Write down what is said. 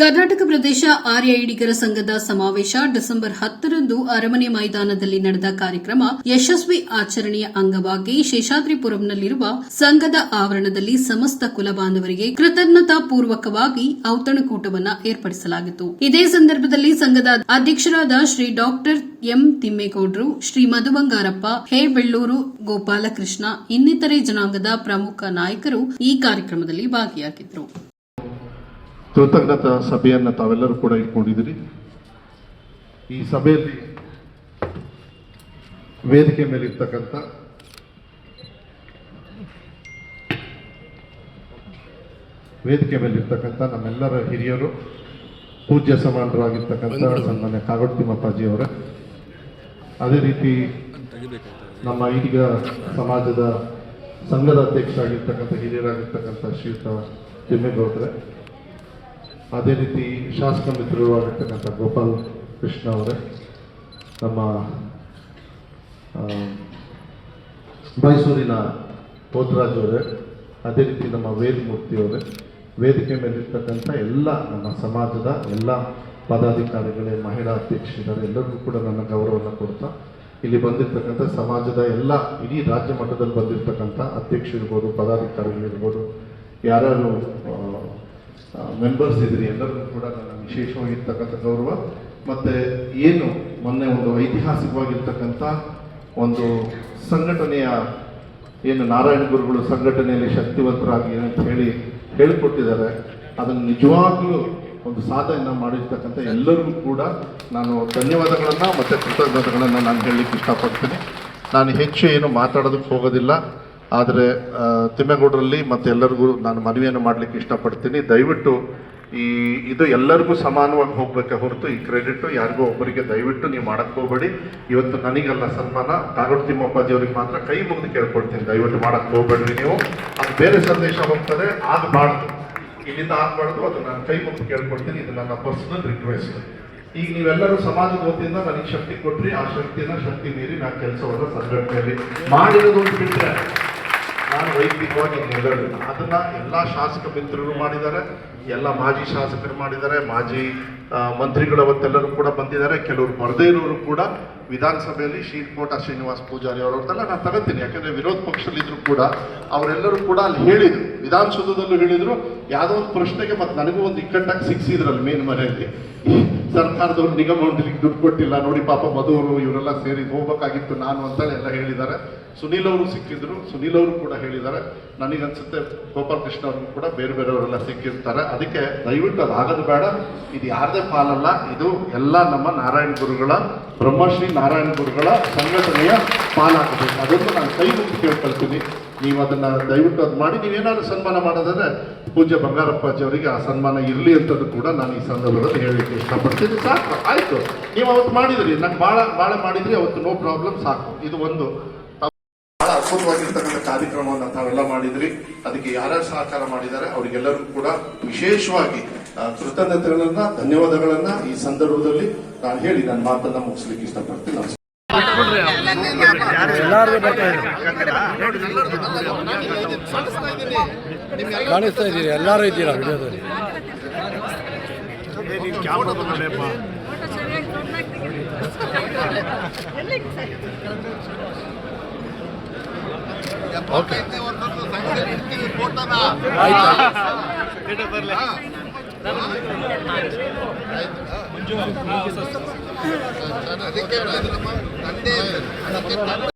ಕರ್ನಾಟಕ ಪ್ರದೇಶ ಆರ್ಯ ಐಡಿಗರ ಸಂಘದ ಸಮಾವೇಶ ಡಿಸೆಂಬರ್ ಹತ್ತರಂದು ಅರಮನೆ ಮೈದಾನದಲ್ಲಿ ನಡೆದ ಕಾರ್ಯಕ್ರಮ ಯಶಸ್ವಿ ಆಚರಣೆಯ ಅಂಗವಾಗಿ ಶೇಷಾದ್ರಿಪುರಂನಲ್ಲಿರುವ ಸಂಘದ ಆವರಣದಲ್ಲಿ ಸಮಸ್ತ ಕುಲ ಬಾಂಧವರಿಗೆ ಕೃತಜ್ಞತಾ ಪೂರ್ವಕವಾಗಿ ಔತಣಕೂಟವನ್ನು ಏರ್ಪಡಿಸಲಾಗಿತ್ತು. ಇದೇ ಸಂದರ್ಭದಲ್ಲಿ ಸಂಘದ ಅಧ್ಯಕ್ಷರಾದ ಶ್ರೀ ಡಾಕ್ಟರ್ ಎಂ ತಿಮ್ಮೇಗೌಡರು, ಶ್ರೀ ಮಧುಬಂಗಾರಪ್ಪ, ಹೇ ಬೆಳ್ಳೂರು, ಗೋಪಾಲಕೃಷ್ಣ, ಇನ್ನಿತರೆ ಜನಾಂಗದ ಪ್ರಮುಖ ನಾಯಕರು ಈ ಕಾರ್ಯಕ್ರಮದಲ್ಲಿ ಭಾಗಿಯಾಗಿದ್ದರು. ಕೃತಜ್ಞತಾ ಸಭೆಯನ್ನು ತಾವೆಲ್ಲರೂ ಕೂಡ ಇಟ್ಕೊಂಡಿದ್ದೀರಿ. ಈ ಸಭೆಯಲ್ಲಿ ವೇದಿಕೆ ಮೇಲೆ ಇರ್ತಕ್ಕಂಥ ವೇದಿಕೆ ಮೇಲಿರ್ತಕ್ಕಂಥ ನಮ್ಮೆಲ್ಲರ ಹಿರಿಯರು ಪೂಜ್ಯ ಸಮಾನರಾಗಿರ್ತಕ್ಕಂಥ ಸನ್ಮಾನ್ಯ ಮಪ್ಪಾಜಿ ತಿಮ್ಮಪ್ಪಾಜಿಯವರೇ ಅದೇ ರೀತಿ ನಮ್ಮ ಈಗ ಸಮಾಜದ ಸಂಘದ ಅಧ್ಯಕ್ಷರಾಗಿರ್ತಕ್ಕಂಥ ಹಿರಿಯರಾಗಿರ್ತಕ್ಕಂಥ ಶ್ರೀಯುತ ತಿಮ್ಮೇಗೌಡ್ರೆ. ಅದೇ ರೀತಿ ಶಾಸಕ ಮಿತ್ರರು ಆಗಿರ್ತಕ್ಕಂಥ ಗೋಪಾಲ್ ಕೃಷ್ಣ ಅವರೇ, ನಮ್ಮ ಮೈಸೂರಿನ ಪೋತರಾಜ್ ಅವರೇ, ಅದೇ ರೀತಿ ನಮ್ಮ ವೇದಮೂರ್ತಿ ಅವರೇ, ವೇದಿಕೆ ಮೇಲಿರ್ತಕ್ಕಂಥ ಎಲ್ಲ ನಮ್ಮ ಸಮಾಜದ ಎಲ್ಲ ಪದಾಧಿಕಾರಿಗಳೇ, ಮಹಿಳಾ ಅಧ್ಯಕ್ಷರಿದ್ದಾರೆ, ಎಲ್ಲರಿಗೂ ಕೂಡ ನನ್ನ ಗೌರವವನ್ನು ಕೊಡ್ತಾ, ಇಲ್ಲಿ ಬಂದಿರ್ತಕ್ಕಂಥ ಸಮಾಜದ ಎಲ್ಲ ಇಡೀ ರಾಜ್ಯ ಮಟ್ಟದಲ್ಲಿ ಬಂದಿರ್ತಕ್ಕಂಥ ಅಧ್ಯಕ್ಷರಿರ್ಬೋದು, ಪದಾಧಿಕಾರಿಗಳಿರ್ಬೋದು, ಯಾರ್ಯಾರು ಮೆಂಬರ್ಸ್ ಇದ್ರಿ ಎಲ್ಲರಿಗೂ ಕೂಡ ನನ್ನ ವಿಶೇಷವಾಗಿರ್ತಕ್ಕಂಥ ಗೌರವ. ಮತ್ತೆ ಏನು ಮೊನ್ನೆ ಒಂದು ಐತಿಹಾಸಿಕವಾಗಿರ್ತಕ್ಕಂಥ ಒಂದು ಸಂಘಟನೆಯ ಏನು ನಾರಾಯಣ ಗುರುಗಳು ಸಂಘಟನೆಯಲ್ಲಿ ಶಕ್ತಿವಂತರಾಗಿ ಅಂತ ಹೇಳಿ ಹೇಳಿಕೊಟ್ಟಿದ್ದಾರೆ. ಅದನ್ನು ನಿಜವಾಗ್ಲೂ ಒಂದು ಸಾಧನೆಯನ್ನು ಮಾಡಿರ್ತಕ್ಕಂಥ ಎಲ್ಲರಿಗೂ ಕೂಡ ನಾನು ಧನ್ಯವಾದಗಳನ್ನು ಮತ್ತು ಕೃತಜ್ಞತೆಗಳನ್ನು ನಾನು ಹೇಳಲಿಕ್ಕೆ ಇಷ್ಟಪಡ್ತೀನಿ. ನಾನು ಹೆಚ್ಚು ಏನು ಮಾತಾಡೋದಕ್ಕೆ ಹೋಗೋದಿಲ್ಲ. ಆದರೆ ತಿಮ್ಮೇಗೌಡರಲ್ಲಿ ಮತ್ತು ಎಲ್ಲರಿಗೂ ನಾನು ಮನವಿಯನ್ನು ಮಾಡಲಿಕ್ಕೆ ಇಷ್ಟಪಡ್ತೀನಿ. ದಯವಿಟ್ಟು ಈ, ಇದು ಎಲ್ಲರಿಗೂ ಸಮಾನವಾಗಿ ಹೋಗ್ಬೇಕೆ ಹೊರತು ಈ ಕ್ರೆಡಿಟ್ ಯಾರಿಗೋ ಒಬ್ಬರಿಗೆ ದಯವಿಟ್ಟು ನೀವು ಮಾಡಕ್ಕೆ ಹೋಗಬೇಡಿ. ಇವತ್ತು ನನಗೆಲ್ಲ ಸನ್ಮಾನ ಕಾಗೋಡು ತಿಮ್ಮಪ್ಪಾಜಿ ಅವ್ರಿಗೆ ಮಾತ್ರ ಕೈ ಮುಗಿದು ಕೇಳ್ಕೊಡ್ತೀನಿ. ದಯವಿಟ್ಟು ಮಾಡಕ್ಕೆ ಹೋಗಬೇಡ್ರಿ ನೀವು. ಅದು ಬೇರೆ ಸಂದೇಶ ಹೋಗ್ತದೆ, ಆಗಬಾರ್ದು. ಇಲ್ಲಿಂದ ಆಗಬಾರ್ದು, ಅದು ನಾನು ಕೈ ಮುಗಿದು ಕೇಳ್ಕೊಡ್ತೀನಿ. ಇದು ನನ್ನ ಪರ್ಸನಲ್ ರಿಕ್ವೆಸ್ಟ್. ಈಗ ನೀವೆಲ್ಲರೂ ಸಮಾಜದ ವತಿಯಿಂದ ನನಗೆ ಶಕ್ತಿ ಕೊಟ್ರಿ, ಆ ಶಕ್ತಿಯನ್ನ ಶಕ್ತಿ ಮೀರಿ ನಾನು ಕೆಲಸವನ್ನು ಸಂಘಟನೆಯಲ್ಲಿ ಮಾಡಿರೋದು ಬಿಟ್ಟರೆ ನಾನು ವೈಯಕ್ತಿಕವಾಗಿ ನಿಲ್ಲಲಿಲ್ಲ ಅದನ್ನ ಎಲ್ಲ ಶಾಸಕ ಮಿತ್ರರು ಮಾಡಿದ್ದಾರೆ, ಎಲ್ಲ ಮಾಜಿ ಶಾಸಕರು ಮಾಡಿದ್ದಾರೆ, ಮಾಜಿ ಮಂತ್ರಿಗಳು ಅವತ್ತೆಲ್ಲರೂ ಕೂಡ ಬಂದಿದ್ದಾರೆ, ಕೆಲವರು ಬರದೇ ಇರೋರು ಕೂಡ ವಿಧಾನಸಭೆಯಲ್ಲಿ ಶ್ರೀಕೋಟ ಶ್ರೀನಿವಾಸ್ ಪೂಜಾರಿ ಅವರವ್ರದ್ದೆಲ್ಲ ನಾನು ತಗೋತೀನಿ. ಯಾಕಂದ್ರೆ ವಿರೋಧ ಪಕ್ಷದಲ್ಲಿದ್ದರೂ ಕೂಡ, ಅವರೆಲ್ಲರೂ ಕೂಡ ಅಲ್ಲಿ ಹೇಳಿದರು. ವಿಧಾನಸೌಧದಲ್ಲೂ ಹೇಳಿದ್ರು ಯಾವುದೋ ಒಂದು ಪ್ರಶ್ನೆಗೆ ಮತ್ತೆ ನನಗೂ ಒಂದು ಇಕ್ಕಟ್ಟಾಗಿ ಸಿಕ್ಸಿದ್ರಲ್ಲಿ ಮೇನ್ ಮನೆಯಲ್ಲಿ. ಸರ್ಕಾರದವ್ರು ನಿಗಮ ಮಂಡಳಿಗೆ ದುಡ್ಡು ಕೊಟ್ಟಿಲ್ಲ. ನೋಡಿ ಪಾಪ ಮಧುವರು ಇವರೆಲ್ಲ ಸೇರಿ ಹೋಗ್ಬೇಕಾಗಿತ್ತು ನಾನು ಅಂತೇಳಿ ಎಲ್ಲ ಹೇಳಿದ್ದಾರೆ. ಸುನೀಲ್ ಅವರು ಸಿಕ್ಕಿದ್ರು. ಸುನೀಲ್ ಅವರು ಕೂಡ ಹೇಳಿದ್ದಾರೆ. ನನಗನ್ಸುತ್ತೆ ಗೋಪಾಲ್ ಕೃಷ್ಣ ಅವ್ರಿಗೂ ಕೂಡ ಬೇರೆ ಬೇರೆಯವರೆಲ್ಲ ಸಿಕ್ಕಿರ್ತಾರೆ. ಅದಕ್ಕೆ ದಯವಿಟ್ಟು ಅದು ಆಗೋದು ಬೇಡ. ಇದು ಯಾರದೇ ಪಾಲಲ್ಲ. ಇದು ಎಲ್ಲ ನಮ್ಮ ನಾರಾಯಣ ಗುರುಗಳ, ಬ್ರಹ್ಮಶ್ರೀ ನಾರಾಯಣ ಗುರುಗಳ ಸಂಘಟನೆಯ ಪಾಲಾಗಬೇಕು. ಅದನ್ನು ನಾನು ಕೈ ಮುಗಿದು ಕೇಳ್ಕೊಳ್ತೀನಿ. ನೀವು ಅದನ್ನು ದಯವಿಟ್ಟು ಅದು ಮಾಡಿ ನೀವೇನಾದ್ರು ಸನ್ಮಾನ ಮಾಡೋದಾದ್ರೆ ಪೂಜ್ಯ ಬಂಗಾರಪ್ಪಾಜಿ ಅವರಿಗೆ ಆ ಸನ್ಮಾನ ಇರಲಿ ಅಂತದ್ದು ಕೂಡ ನಾನು ಈ ಸಂದರ್ಭದಲ್ಲಿ ಹೇಳಲಿಕ್ಕೆ ಇಷ್ಟಪಡ್ತೀನಿ. ಸಾಕು, ಆಯ್ತು. ನೀವು ಅವತ್ತು ಮಾಡಿದ್ರಿ. ನಂಗೆ ಭಾಳ ಭಾಳ ಮಾಡಿದ್ರಿ, ಅವತ್ತು ನೋ ಪ್ರಾಬ್ಲಮ್ ಸಾಕು. ಇದು ಒಂದು ಬಹಳ ಅದ್ಭುತವಾಗಿರ್ತಕ್ಕಂಥ ಕಾರ್ಯಕ್ರಮವನ್ನು ತಾವೆಲ್ಲ ಮಾಡಿದ್ರಿ. ಅದಕ್ಕೆ ಯಾರ್ಯಾರು ಸಹಕಾರ ಮಾಡಿದ್ದಾರೆ ಅವರಿಗೆಲ್ಲರೂ ಕೂಡ ವಿಶೇಷವಾಗಿ ಕೃತಜ್ಞತೆಗಳನ್ನ, ಧನ್ಯವಾದಗಳನ್ನ ಈ ಸಂದರ್ಭದಲ್ಲಿ ನಾನು ಹೇಳಿ, ನನ್ನ ಮಾತನ್ನ ಮುಗಿಸ್ಲಿಕ್ಕೆ ಇಷ್ಟಪಡ್ತೀನಿ. ನಮಸ್ಕಾರ ಎಲ್ಲಾರು ಬರ್ತಾ ಇದ್ದೀರಿ ಕಾಣಿಸ್ತಾ ಇದ್ದೀರಿ ಎಲ್ಲರೂ ಇದ್ದೀರಾ ವಿಡಿಯೋದಲ್ಲಿ? ಓಕೆ. ಆಯ್ತು. ಅದಕ್ಕೆ అంతే